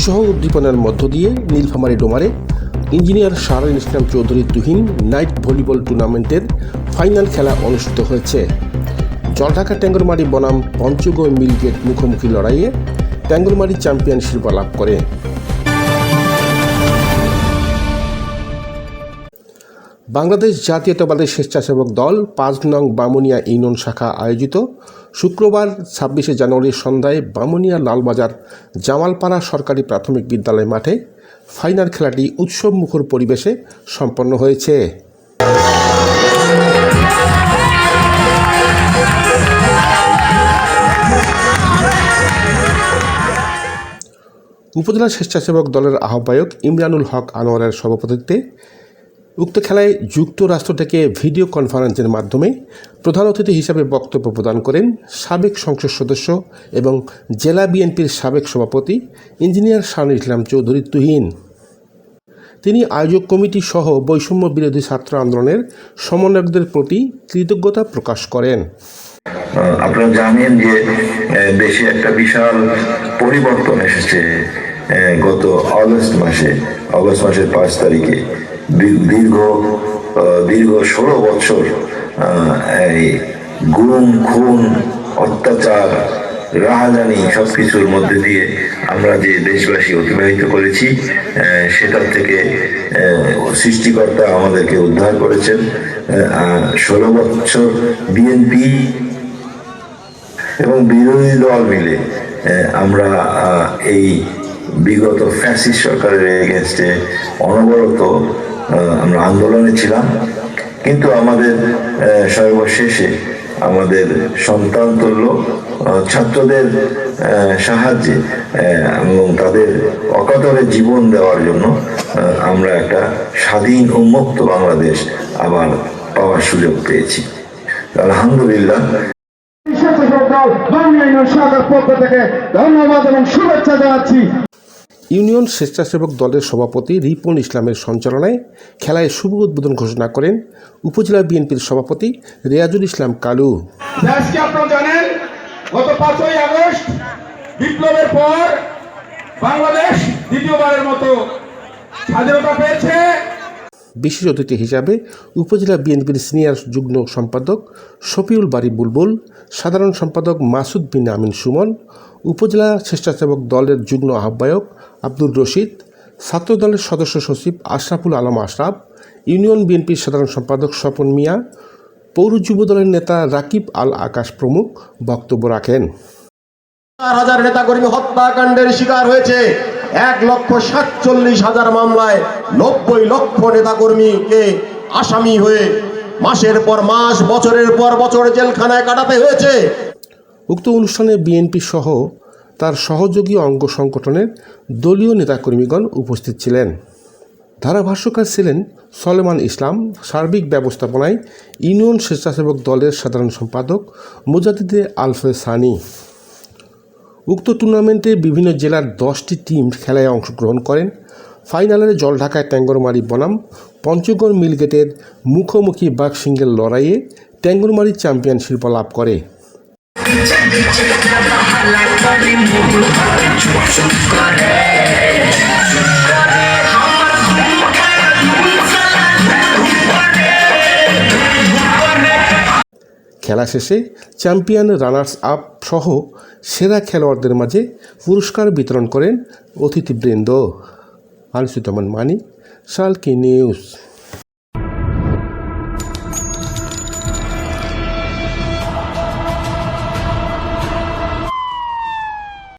উৎসাহ উদ্দীপনার মধ্য দিয়ে Nilphamari ডোমারে engineer Shahrul Islam Chowdhury Tuhin night volleyball টুর্নামেন্টের ফাইনাল খেলা অনুষ্ঠিত হয়েছে। জলঢাকা ট্যাঙ্গরমারি বনাম পঞ্চগড় মিলগেট মুখোমুখি লড়াইয়ে ট্যাঙ্গরমারি চ্যাম্পিয়ন শিরোপা লাভ করে। বাংলাদেশ জাতীয়তাবাদী স্বেচ্ছাসেবক দল পাঁচ নং বামুনিয়া ইউনিয়ন শাখা আয়োজিত শুক্রবার ছাব্বিশে জানুয়ারি সন্ধ্যায় বামুনিয়া লালবাজার জামালপাড়া সরকারি প্রাথমিক বিদ্যালয় মাঠে ফাইনাল খেলাটি উৎসব মুখর পরিবেশে সম্পন্ন হয়েছে। উপজেলা স্বেচ্ছাসেবক দলের আহ্বায়ক ইমরানুল হক আনোয়ারের সভাপতিত্বে উক্ত খেলায় যুক্তরাষ্ট্র থেকে ভিডিও কনফারেন্সের মাধ্যমে প্রধান অতিথি হিসাবে বক্তব্য প্রদান করেন সাবেক সংসদ সদস্য এবং জেলা বিএনপির সাবেক সভাপতি ইঞ্জিনিয়ার শাহানুল ইসলাম চৌধুরী তুহিন। তিনি আয়োজক কমিটি সহ বৈষম্য বিরোধী ছাত্র আন্দোলনের সমন্বয়কদের প্রতি কৃতজ্ঞতা প্রকাশ করেন। আপনারা জানেন যে দেশে একটা বিশাল পরিবর্তন এসেছে গত অগস্ট মাসে। অগস্ট মাসের পাঁচ তারিখে। দীর্ঘ দীর্ঘ ষোলো বছর এই গুম, খুন, অত্যাচার, রাহাজানি সবকিছুর মধ্যে দিয়ে আমরা যে দেশবাসী অতিবাহিত করেছি সেটার থেকে সৃষ্টিকর্তা আমাদেরকে উদ্ধার করেছেন। ষোলো বছর বিএনপি এবং বিরোধী দল মিলে আমরা এই বিগত ফ্যাসিস্ট সরকারের এগেনস্টে অনবরত আমরা আন্দোলনে ছিলাম। কিন্তু আমাদের সর্বশেষে আমাদের সন্তান তুল্য ছাত্রদের সাহায্যে এবং তাদের অকাতরে জীবন দেওয়ার জন্য আমরা একটা স্বাধীন উন্মুক্ত বাংলাদেশ আবার পাওয়ার সুযোগ পেয়েছি। আলহামদুলিল্লাহ। ইউনিয়ন পক্ষ থেকে ধন্যবাদ এবং শুভেচ্ছা জানাচ্ছি। ইউনিয়ন স্বেচ্ছাসেবক দলের সভাপতি রিপন ইসলামের সঞ্চালনায় খেলায় শুভ উদ্বোধন ঘোষণা করেন উপজেলা বিএনপির সভাপতি রেয়াজুল ইসলাম কালু। জানেন, গত পাঁচই আগস্ট বিপ্লবের পর বাংলাদেশ দ্বিতীয়বারের মতো স্বাধীনতা পেয়েছে। বিশেষ অতিথি হিসাবে উপজেলা বিএনপির সিনিয়র যুগ্ম সম্পাদক শফিউল বাড়ি বুলবুল, সাধারণ সম্পাদক মাসুদ বিন আমিন সুমন, উপজেলা স্বেচ্ছাসেবক দলের যুগ্ম আহ্বায়ক আব্দুর রশিদ, ছাত্র দলের সদস্য সচিব আশরাফুল আলম আশরাফ, ইউনিয়ন বিএনপির সাধারণ সম্পাদক স্বপন মিয়া, পৌর যুব দলের নেতা রাকিব আল আকাশ প্রমুখ বক্তব্য রাখেন। হাজার নেতাকর্মী হত্যাকাণ্ডের শিকার হয়েছে। এক লক্ষ সাতচল্লিশ হাজার মামলায় নব্বই লক্ষ নেতাকর্মীকে আসামি হয়ে মাসের পর মাস, বছরের পর বছর জেলখানায় কাটাতে হয়েছে। উক্ত অনুষ্ঠানে বিএনপি সহ তার সহযোগী অঙ্গ সংগঠনের দলীয় নেতাকর্মীগণ উপস্থিত ছিলেন। ধারাভাষ্যকার ছিলেন সলেমান ইসলাম, সার্বিক ব্যবস্থাপনায় ইউনিয়ন স্বেচ্ছাসেবক দলের সাধারণ সম্পাদক মুজাদিদে আলফে সানি। উক্ত টুর্নামেন্টে বিভিন্ন জেলার দশটি টিম খেলায় অংশগ্রহণ করেন। ফাইনালের জলঢাকায় ট্যাঙ্গরমারি বনাম, পঞ্চগড় মিলগেটের মুখোমুখি বাঘসিংহের লড়াইয়ে ট্যাঙ্গরমারি চ্যাম্পিয়ন শিল্প লাভ করে। খেলা শেষে চ্যাম্পিয়ন রানার্স আপ সহ সেরা খেলোয়াড়দের মাঝে পুরস্কার বিতরণ করেন অতিথিবৃন্দ। আনিসুজ্জামান মানি সালকি নিউজ।